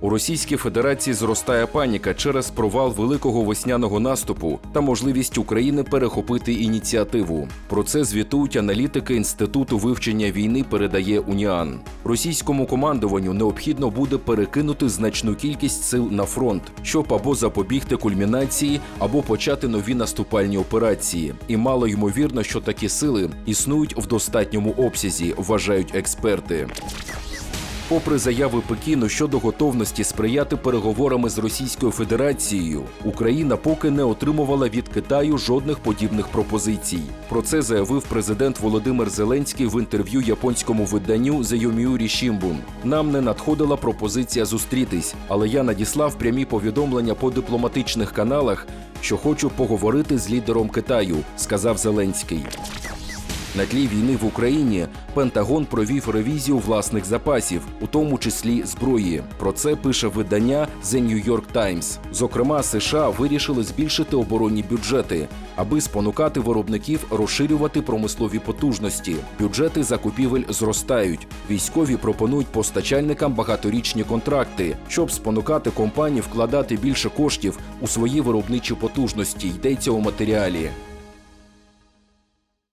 У Російській Федерації зростає паніка через провал великого весняного наступу та можливість України перехопити ініціативу. Про це звітують аналітики Інституту вивчення війни. Передає Уніан. Російському командуванню необхідно буде перекинути значну кількість сил на фронт, щоб або запобігти кульмінації, або почати нові наступальні операції. І мало ймовірно, що такі сили існують в достатньому обсязі, вважають експерти. Попри заяви Пекіну щодо готовності сприяти переговорами з Російською Федерацією, Україна поки не отримувала від Китаю жодних подібних пропозицій. Про це заявив президент Володимир Зеленський в інтерв'ю японському виданню The Yomiuri Shimbun. Нам не надходила пропозиція зустрітись, але я надіслав прямі повідомлення по дипломатичних каналах, що хочу поговорити з лідером Китаю, сказав Зеленський. На тлі війни в Україні Пентагон провів ревізію власних запасів, у тому числі зброї. Про це пише видання The New York Times. Зокрема, США вирішили збільшити оборонні бюджети, аби спонукати виробників розширювати промислові потужності. Бюджети закупівель зростають. Військові пропонують постачальникам багаторічні контракти, щоб спонукати компанії вкладати більше коштів у свої виробничі потужності. Йдеться у матеріалі.